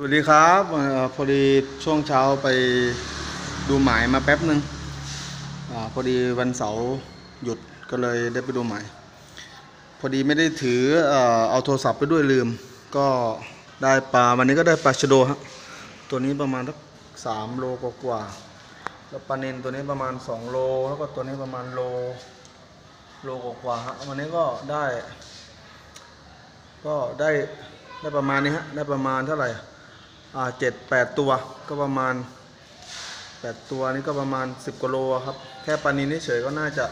สวัสดีครับอพอดีช่วงเช้าไปดูหมายมาแป๊บหนึ่งอพอดีวันเสาร์หยุดก็เลยได้ไปดูหมาย พอดีไม่ได้ถือเอเอาโทรศัพท์ไปด้วยลืม ก็ได้ปลาวันนี้ก็ได้ปลาชะโดฮะตัวนี้ประมาณสักสามโลกว่าๆแล้วปลาเนนตัวนี้ประมาณสองโลแล้วก็ตัวนี้ประมาณโลโลกว่าๆฮะวันนี้ก็ได้ ก็ได้ได้ประมาณนี้ฮะได้ประมาณเท่าไหร่ เจ็ดแปดตัวก็ประมาณแปดตัวนี่ก็ประมาณสิบกว่าโลครับ แค่ปลานินเฉยก็น่าจะ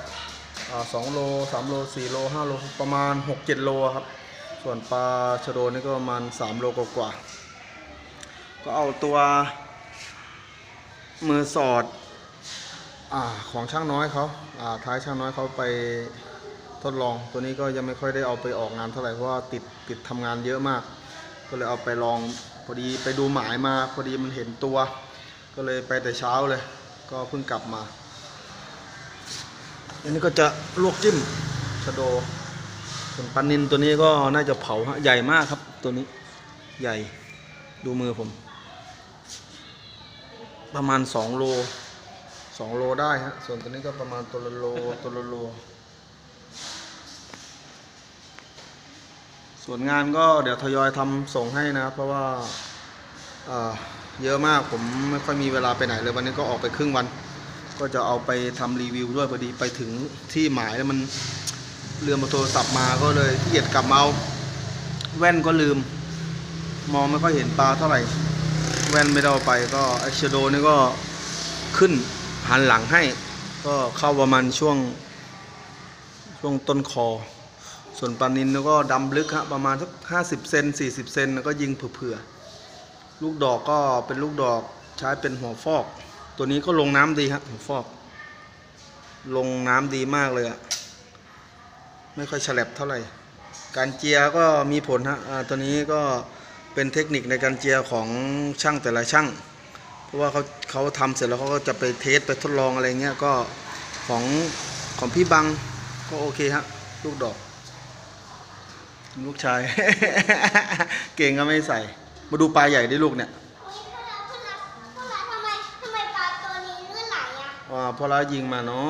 อ่าสองโลสามโลสี่โลห้าโลประมาณหกเจ็ดโลครับ ส่วนปลาชะโดนี่ก็ประมาณสามโลกว่าๆก็เอาตัวมือสอดอของช่างน้อยเขาาท้ายช่างน้อยเขาไปทดลองตัวนี้ก็ยังไม่ค่อยได้เอาไปออกงานเท่าไหร่เพราะว่าติดติดทำงานเยอะมาก ก็เลยเอาไปลอง พอดีไปดูหมายมาพอดีมันเห็นตัว ก็เลยไปแต่เช้าเลย ก็เพิ่งกลับมา อันนี้ก็จะลวกจิ้มชะโดส่วนปลานินตัวนี้ก็น่าจะเผาฮะใหญ่มากครับตัวนี้ใหญ่ดูมือผม ประมาณสองโลสองโลได้ฮะส่วนตัวนี้ก็ประมาณตัวละโลตัวละโล ส่วนงานก็เดี๋ยวทยอยทำส่งให้นะครับ เพราะว่าเเยอะมากผมไม่ค่อยมีเวลาไปไหนเลยวันนี้ก็ออกไปครึ่งวัน ก็จะเอาไปทำรีวิวด้วยพอดีไปถึงที่หมายแล้วมันลือมอาโทรศัพท์มาก็เลยขี้เกียจกลับมาเอาแว่นก็ลืม มองไม่ค่อยเห็นปลาเท่าไหร่ แว่นไม่ได้เอาไปก็ไอชโดนี่ก็ขึ้นหันหลังให้ ก็เข้าประมาณช่วงช่วงต้นคอ ส่วนปลานินก็ดำลึกฮะประมาณสักห้าสิบเซนสี่สิบเซนแล้วก็ยิงเผื่อๆลูกดอกก็เป็นลูกดอกใช้เป็นหัวฟอก ตัวนี้ก็ลงน้ำดีฮะหัวฟอก ลงน้ำดีมากเลยอะไม่ค่อยฉลับเท่าไหร่ การเจียก็มีผลฮะตัวนี้ก็เป็นเทคนิคในการเจียของช่างแต่ละช่าง เพราะว่าเขาเขาทำเสร็จแล้วเขาก็จะไปเทสไปทดลองอะไรเงี้ยก็ของของพี่บังก็โอเคฮะลูกดอก ลูกชาย เก่งก็ไม่ใส่ มาดูปลาใหญ่ดิลูกเนี่ยทำไมทำไมปลาตัวนี้เลือดไหลอะว่าพอละยิงมาเนาะ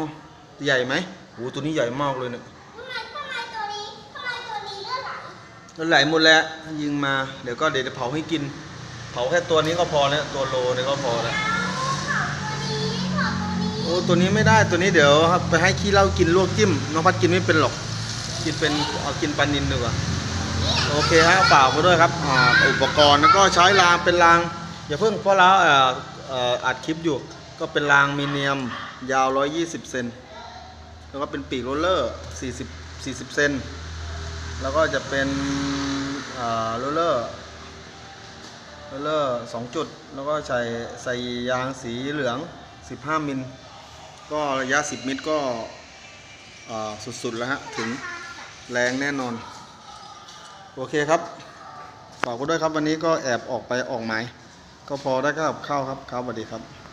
ใหญ่ไหมโหตัวนี้ใหญ่มากเลยเนี่ยทำไมทำไมตัวนี้ทำไมตัวนี้เลือดไหลแล้วไหลหมดแล้วยิงมาเดี๋ยวก็เดี๋ยวจะเผาให้กิน เผาแค่ตัวนี้ก็พอแล้วตัวโลเนี่ยก็พอแล้วเผาตัวนี้เผาตัวนี้โอ้ตัวนี้ไม่ได้ตัวนี้เดี๋ยวครับไปให้ขี้เหล้ากินลวกจิ้มน้องพัดกินไม่เป็นหรอก กินเป็นเอากินปลานินดีกว่าโอเคฮะฝากไปด้วยครับอ,อุปกรณ์แล้วก็ใช้รางเป็นรางอย่าเพิ่งเพราะเราเอ่อเอ่ออัดคลิปอยู่ ก็เป็นรางมีเนียมยาว 120 เซนแล้วก็เป็นปีกโรลเลอร์ 40 40 เซนแล้วก็จะเป็นโรลเลอร์โรลเลอร์2จุด แล้วก็ใส่ใส่ยางสีเหลือง 15 มิลก็ระยะ 10 มิลก็สุดๆแล้วฮะถึง แรงแน่นอน โอเคครับฝากไว้ด้วยครับวันนี้ก็แอบออกไปออกหมายก็พอได้กับข้าวครับครับสวัสดีครับ